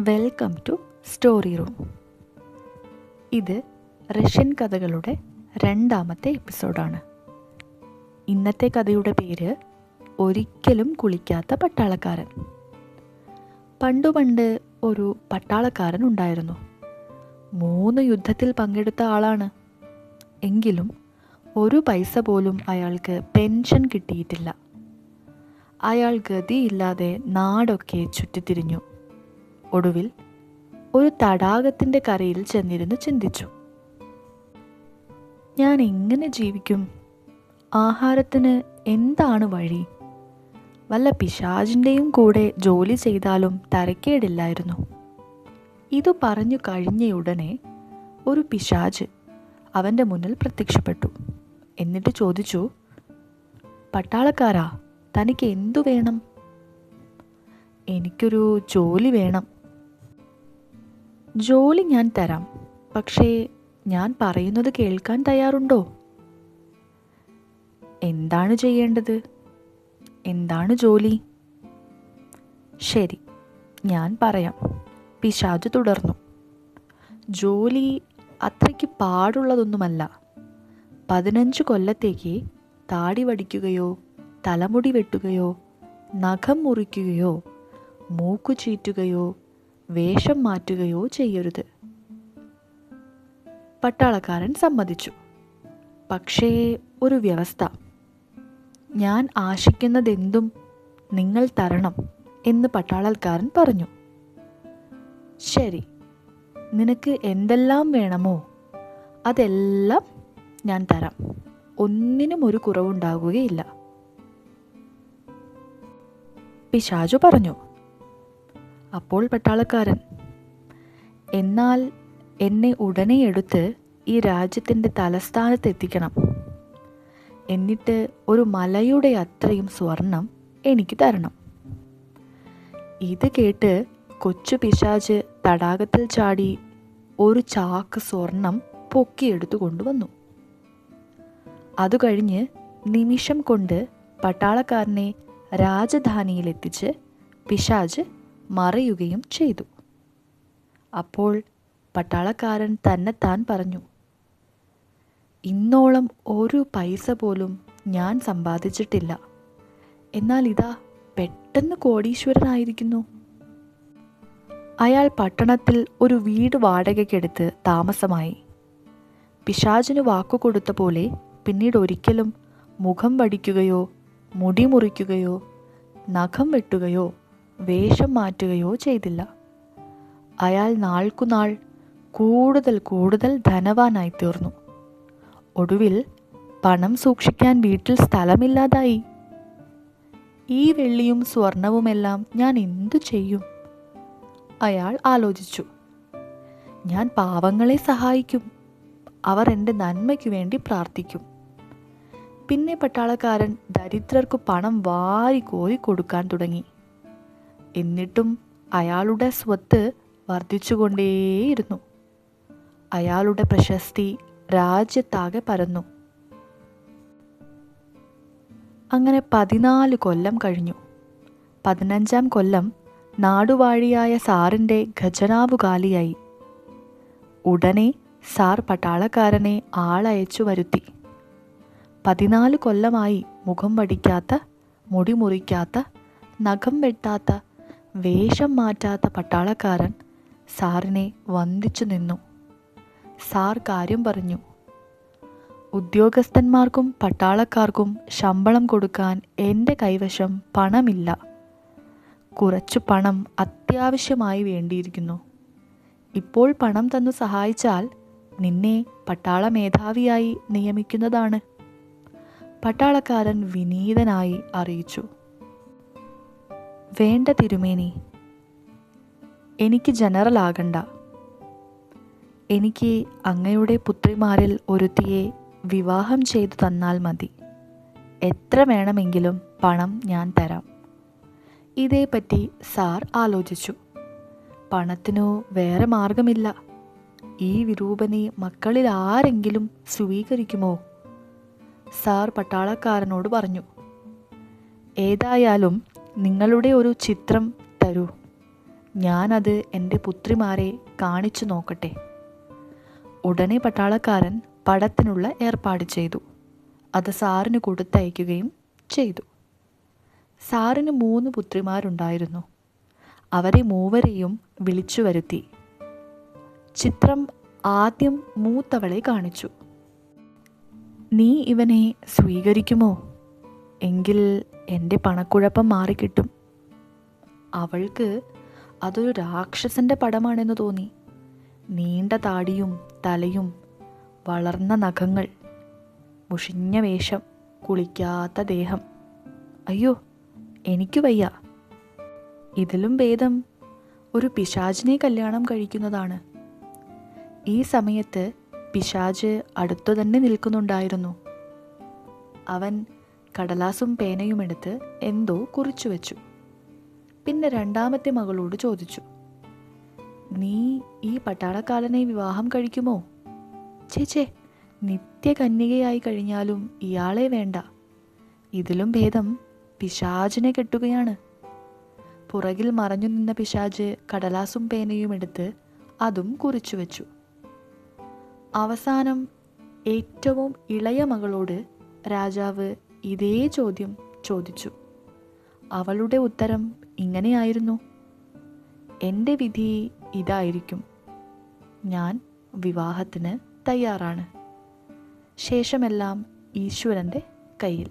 Welcome to story room ഇത് Russian കഥകളുടെ രണ്ടാമത്തെ എപ്പിസോഡാണ്. ഇന്നത്തെ കഥയുടെ പേര് ഒരിക്കലും കുളിക്കാത്ത പട്ടാളക്കാരൻ. പണ്ടു പണ്ട് ഒരു പട്ടാളക്കാരൻ ഉണ്ടായിരുന്നു. മൂന്ന് യുദ്ധത്തിൽ പങ്കെടുത്ത ആളാണ്. എങ്കിലും ഒരു പൈസ പോലും അയാൾക്ക് പെൻഷൻ കിട്ടിയിട്ടില്ല. അയാൾ ഗതിയില്ലാതെ നാടൊക്കെ ചുറ്റിത്തിരിഞ്ഞു. ഒടുവിൽ ഒരു തടാകത്തിന്റെ കരയിൽ ചെന്നിരുന്ന് ചിന്തിച്ചു. ഞാൻ എങ്ങനെ ജീവിക്കും? ആഹാരത്തിന് എന്താണ് വഴി? വല്ല പിശാചിന്റെയും കൂടെ ജോലി ചെയ്താലും തരക്കേടില്ലായിരുന്നു. ഇതു പറഞ്ഞു കഴിഞ്ഞ ഉടനെ ഒരു പിശാജ് അവന്റെ മുന്നിൽ പ്രത്യക്ഷപ്പെട്ടു. എന്നിട്ട് ചോദിച്ചു പട്ടാളക്കാരാ തനിക്ക് എന്തു വേണം? എനിക്കൊരു ജോലി വേണം. ജോലി ഞാൻ തരാം. പക്ഷേ ഞാൻ പറയുന്നത് കേൾക്കാൻ തയ്യാറുണ്ടോ? എന്താണ് ചെയ്യേണ്ടത്? എന്താണ് ജോലി? ശരി ഞാൻ പറയാം. പിശാജ് തുടർന്നു. ജോലി അത്രയ്ക്ക് പാടുള്ളതൊന്നുമല്ല. പതിനഞ്ച് കൊല്ലത്തേക്ക് താടി വടിക്കുകയോ തലമുടി വെട്ടുകയോ നഖം മുറിക്കുകയോ മൂക്കു ചീറ്റുകയോ വേഷം മാറ്റുകയോ ചെയ്യരുത്. പട്ടാളക്കാരൻ സമ്മതിച്ചു. പക്ഷേ ഒരു വ്യവസ്ഥ. ഞാൻ ആശിക്കുന്നതെന്തും നിങ്ങൾ തരണം എന്ന് പട്ടാളക്കാരൻ പറഞ്ഞു. ശരി നിനക്ക് എന്തെല്ലാം വേണമോ അതെല്ലാം ഞാൻ തരാം. ഒന്നിനും ഒരു കുറവുണ്ടാകുകയില്ല. പിശാജു പറഞ്ഞു. അപ്പോൾ പട്ടാളക്കാരൻ. എന്നാൽ എന്നെ ഉടനെ എടുത്ത് ഈ രാജ്യത്തിന്റെ തലസ്ഥാനത്ത് എത്തിക്കണം. എന്നിട്ട് ഒരു മലയുടെ അത്രയും സ്വർണം എനിക്ക് തരണം. ഇത് കേട്ട് കൊച്ചു പിശാജ് തടാകത്തിൽ ചാടി ഒരു ചാക്ക് സ്വർണം പൊക്കിയെടുത്തു കൊണ്ടുവന്നു. അതു കഴിഞ്ഞ് നിമിഷം കൊണ്ട് പട്ടാളക്കാരനെ രാജധാനിയിലെത്തിച്ച് പിശാജ് മറയുകയും ചെയ്തു. അപ്പോൾ പട്ടാളക്കാരൻ തന്നെ താൻ പറഞ്ഞു ഇന്നോളം ഒരു പൈസ പോലും ഞാൻ സമ്പാദിച്ചിട്ടില്ല. എന്നാൽ ഇതാ പെട്ടെന്ന് കോടീശ്വരനായിരിക്കുന്നു. അയാൾ പട്ടണത്തിൽ ഒരു വീട് വാടകയ്ക്കെടുത്ത് താമസമായി. പിശാചിന് വാക്കുകൊടുത്ത പോലെ പിന്നീട് ഒരിക്കലും മുഖം വടിക്കുകയോ മുടി മുറിക്കുകയോ നഖം വെട്ടുകയോ വേഷം മാറ്റുകയോ ചെയ്തില്ല. അയാൾ നാൾക്കുനാൾ കൂടുതൽ കൂടുതൽ ധനവാനായി തീർന്നു. ഒടുവിൽ പണം സൂക്ഷിക്കാൻ വീട്ടിൽ സ്ഥലമില്ലാതായി. ഈ വെള്ളിയും സ്വർണവുമെല്ലാം ഞാൻ എന്തു ചെയ്യും? അയാൾ ആലോചിച്ചു. ഞാൻ പാവങ്ങളെ സഹായിക്കും. അവർ എന്റെ നന്മയ്ക്കു വേണ്ടി പ്രാർത്ഥിക്കും. പിന്നെ പട്ടാളക്കാരൻ ദരിദ്രർക്ക് പണം വാരി കോരി കൊടുക്കാൻ തുടങ്ങി. എന്നിട്ടും അയാളുടെ സ്വത്ത് വർദ്ധിച്ചുകൊണ്ടേയിരുന്നു. അയാളുടെ പ്രശസ്തി രാജ്യത്താകെ പരന്നു. അങ്ങനെ പതിനാല് കൊല്ലം കഴിഞ്ഞു. പതിനഞ്ചാം കൊല്ലം നാടുവാഴിയായ സാറിന്റെ ഖജനാവ് കാലിയായി ഉടനെ സാർ പട്ടാളക്കാരനെ ആളയച്ചു വരുത്തി. പതിനാല് കൊല്ലമായി മുഖം വടിക്കാത്ത മുടി മുറിക്കാത്ത നഖം വെട്ടാത്ത വേഷം മാറ്റാത്ത പട്ടാളക്കാരൻ സാറിനെ വന്ദിച്ചു നിന്നു. സാർ കാര്യം പറഞ്ഞു. ഉദ്യോഗസ്ഥന്മാർക്കും പട്ടാളക്കാർക്കും ശമ്പളം കൊടുക്കാൻ എന്റെ കൈവശം പണമില്ല. കുറച്ചു പണം അത്യാവശ്യമായി വേണ്ടിയിരിക്കുന്നു. ഇപ്പോൾ പണം തന്നു സഹായിച്ചാൽ നിന്നെ പട്ടാള മേധാവിയായി നിയമിക്കുന്നതാണ്. പട്ടാളക്കാരൻ വിനീതനായി അറിയിച്ചു. വേണ്ട തിരുമേനി. എനിക്ക് ജനറൽ ആകണ്ട. എനിക്ക് അങ്ങയുടെ പുത്രിമാരിൽ ഒരുത്തിയെ വിവാഹം ചെയ്തു തന്നാൽ മതി. എത്ര വേണമെങ്കിലും പണം ഞാൻ തരാം. ഇതേപ്പറ്റി സാർ ആലോചിച്ചു. പണത്തിനു വേറെ മാർഗമില്ല. ഈ വിരൂപനെ മക്കളിൽ ആരെങ്കിലും സ്വീകരിക്കുമോ? സാർ പട്ടാളക്കാരനോട് പറഞ്ഞു. ഏതായാലും നിങ്ങളുടെ ഒരു ചിത്രം തരൂ. ഞാനത് എന്റെ പുത്രിമാരെ കാണിച്ചു നോക്കട്ടെ. ഉടനെ പട്ടാളക്കാരൻ പടത്തിനുള്ള ഏർപ്പാട് ചെയ്തു. അത് സാറിന് കൊടുത്തയക്കുകയും ചെയ്തു. സാറിന് മൂന്ന് പുത്രിമാരുണ്ടായിരുന്നു. അവരെ മൂവരെയും വിളിച്ചു വരുത്തി. ചിത്രം ആദ്യം മൂത്തവളെ കാണിച്ചു. നീ ഇവനെ സ്വീകരിക്കുമോ? എങ്കിൽ എന്റെ പണക്കുഴപ്പം മാറിക്കിട്ടും. അവൾക്ക് അതൊരു രാക്ഷസന്റെ പടമാണെന്ന് തോന്നി. നീണ്ട താടിയും തലയും വളർന്ന നഖങ്ങൾ മുഷിഞ്ഞ വേഷം കുളിക്കാത്ത ദേഹം. അയ്യോ എനിക്ക് വയ്യ. ഇതിലും ഭേദം ഒരു പിശാചിനെ കല്യാണം കഴിക്കുന്നതാണ്. ഈ സമയത്ത് പിശാജ് അടുത്തു തന്നെ നിൽക്കുന്നുണ്ടായിരുന്നു. അവൻ കടലാസും പേനയും എടുത്ത് എന്തോ കുറിച്ചു വെച്ചു. പിന്നെ രണ്ടാമത്തെ മകളോട് ചോദിച്ചു നീ ഈ പട്ടാളക്കാരനെ വിവാഹം കഴിക്കുമോ? ചേച്ചേ നിത്യകന്യകയായി കഴിഞ്ഞാലും ഇയാളെ വേണ്ട. ഇതിലും ഭേദം പിശാചിനെ കെട്ടുകയാണ്. പുറകിൽ മറഞ്ഞു നിന്ന പിശാജ് കടലാസും പേനയും എടുത്ത് അതും കുറിച്ചു വെച്ചു. അവസാനം ഏറ്റവും ഇളയ മകളോട് രാജാവ് ഇതേ ചോദ്യം ചോദിച്ചു. അവളുടെ ഉത്തരം ഇങ്ങനെയായിരുന്നു. എന്റെ വിധി ഇതായിരിക്കും. ഞാൻ വിവാഹത്തിന് തയ്യാറാണ്. ശേഷമെല്ലാം ഈശ്വരന്റെ കയ്യിൽ.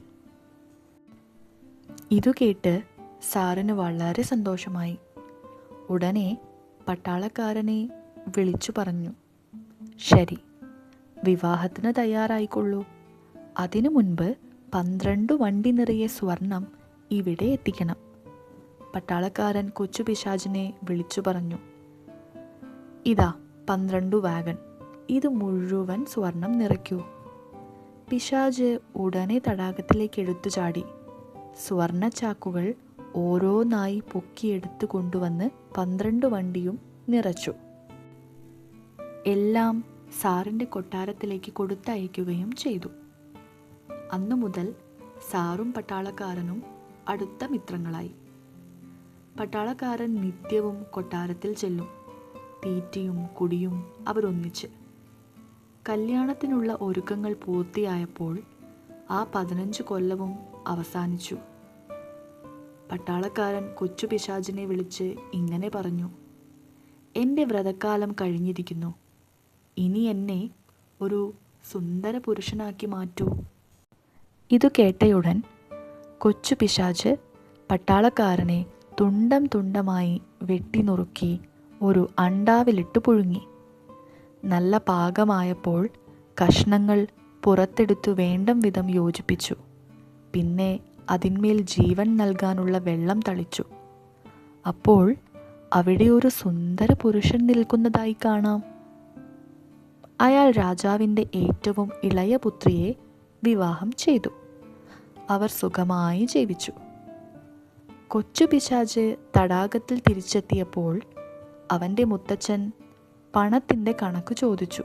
ഇതു കേട്ട് സാറിന് വളരെ സന്തോഷമായി. ഉടനെ പട്ടാളക്കാരനെ വിളിച്ചു പറഞ്ഞു. ശരി വിവാഹത്തിന് തയ്യാറായിക്കൊള്ളൂ. അതിനു മുൻപ് പന്ത്രണ്ട് വണ്ടി നിറയെ സ്വർണം ഇവിടെ എത്തിക്കണം. പട്ടാളക്കാരൻ കൊച്ചു പിശാചിനെ വിളിച്ചു പറഞ്ഞു ഇതാ പന്ത്രണ്ടു വാഗൺ. ഇത് മുഴുവൻ സ്വർണം നിറയ്ക്കൂ. പിശാജ് ഉടനെ തടാകത്തിലേക്ക് എടുത്തു ചാടി. സ്വർണ ചാക്കുകൾ ഓരോന്നായി പൊക്കിയെടുത്തു കൊണ്ടുവന്ന് പന്ത്രണ്ട് വണ്ടിയും നിറച്ചു. എല്ലാം സാറിന്റെ കൊട്ടാരത്തിലേക്ക് കൊടുത്തയക്കുകയും ചെയ്തു. അന്നു മുതൽ സാറും പട്ടാളക്കാരനും അടുത്ത മിത്രങ്ങളായി. പട്ടാളക്കാരൻ നിത്യവും കൊട്ടാരത്തിൽ ചെല്ലും. തീറ്റയും കുടിയും അവരൊന്നിച്ച് കല്യാണത്തിനുള്ള ഒരുക്കങ്ങൾ പൂർത്തിയായപ്പോൾ ആ പതിനഞ്ച് കൊല്ലവും അവസാനിച്ചു. പട്ടാളക്കാരൻ കൊച്ചു പിശാചിനെ വിളിച്ച് ഇങ്ങനെ പറഞ്ഞു എന്റെ വ്രതക്കാലം കഴിഞ്ഞിരിക്കുന്നു. ഇനി എന്നെ ഒരു സുന്ദര പുരുഷനാക്കി മാറ്റൂ. ഇതു കേട്ടയുടൻ കൊച്ചു പിശാജ് പട്ടാളക്കാരനെ തുണ്ടം തുണ്ടമായി വെട്ടി നുറുക്കി ഒരു അണ്ടാവിലിട്ട് പുഴുങ്ങി. നല്ല പാകമായപ്പോൾ കഷ്ണങ്ങൾ പുറത്തെടുത്തു വേണ്ടം വിധം യോജിപ്പിച്ചു. പിന്നെ അതിന്മേൽ ജീവൻ നൽകാനുള്ള വെള്ളം തളിച്ചു. അപ്പോൾ അവിടെ ഒരു സുന്ദര പുരുഷൻ നിൽക്കുന്നതായി കാണാം. അയാൾ രാജാവിന്റെ ഏറ്റവും ഇളയ പുത്രിയെ വിവാഹം ചെയ്തു. അവർ സുഖമായി ജീവിച്ചു. കൊച്ചു പിശാജ് തടാകത്തിൽ തിരിച്ചെത്തിയപ്പോൾ അവന്റെ മുത്തച്ഛൻ പണത്തിന്റെ കണക്ക് ചോദിച്ചു.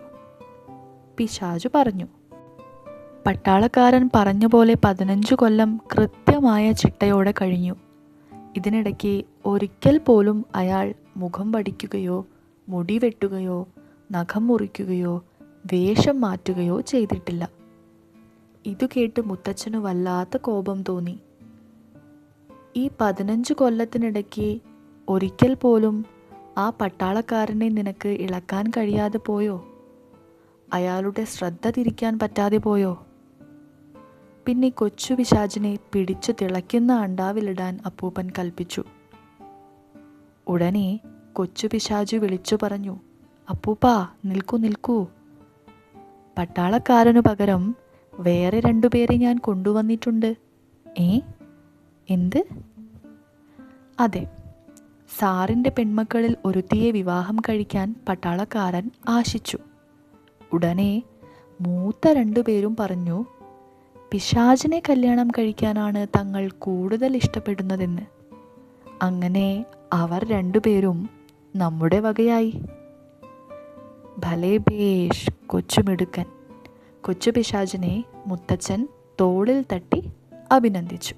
പിശാജു പറഞ്ഞു പട്ടാളക്കാരൻ പറഞ്ഞ പോലെ പതിനഞ്ചു കൊല്ലം കൃത്യമായ ചിട്ടയോടെ കഴിഞ്ഞു. ഇതിനിടയ്ക്ക് ഒരിക്കൽ പോലും അയാൾ മുഖം വടിക്കുകയോ മുടി വെട്ടുകയോ നഖം മുറിക്കുകയോ വേഷം മാറ്റുകയോ ചെയ്തിട്ടില്ല. ഇതു കേട്ട് മുത്തച്ഛന് വല്ലാത്ത കോപം തോന്നി. ഈ പതിനഞ്ച് കൊല്ലത്തിനിടയ്ക്ക് ഒരിക്കൽ പോലും ആ പട്ടാളക്കാരനെ നിനക്ക് ഇളക്കാൻ കഴിയാതെ പോയോ? അയാളുടെ ശ്രദ്ധ തിരിക്കാൻ പറ്റാതെ പോയോ? പിന്നെ കൊച്ചു പിശാചിനെ പിടിച്ചു തിളയ്ക്കുന്ന അണ്ടാവിലിടാൻ അപ്പൂപ്പൻ കൽപ്പിച്ചു. ഉടനെ കൊച്ചു പിശാചു വിളിച്ചു പറഞ്ഞു അപ്പൂപ്പാ നിൽക്കൂ നിൽക്കൂ. പട്ടാളക്കാരനു പകരം വേറെ രണ്ടുപേരെ ഞാൻ കൊണ്ടുവന്നിട്ടുണ്ട്. ഏ? എന്ത്? അതെ. സാറിന്റെ പെൺമക്കളിൽ ഒരുത്തിയെ വിവാഹം കഴിക്കാൻ പട്ടാളക്കാരൻ ആശിച്ചു. ഉടനെ മൂത്ത രണ്ടുപേരും പറഞ്ഞു പിശാചിനെ കല്യാണം കഴിക്കാനാണ് തങ്ങൾ കൂടുതൽ ഇഷ്ടപ്പെടുന്നതെന്ന്. അങ്ങനെ അവർ രണ്ടുപേരും നമ്മുടെ വകയായി. ഭലേ ബേഷ് കൊച്ചുമിടുക്കൻ. കൊച്ചു പിശാചിനെ മുത്തച്ഛൻ തോളിൽ തട്ടി അഭിനന്ദിച്ചു.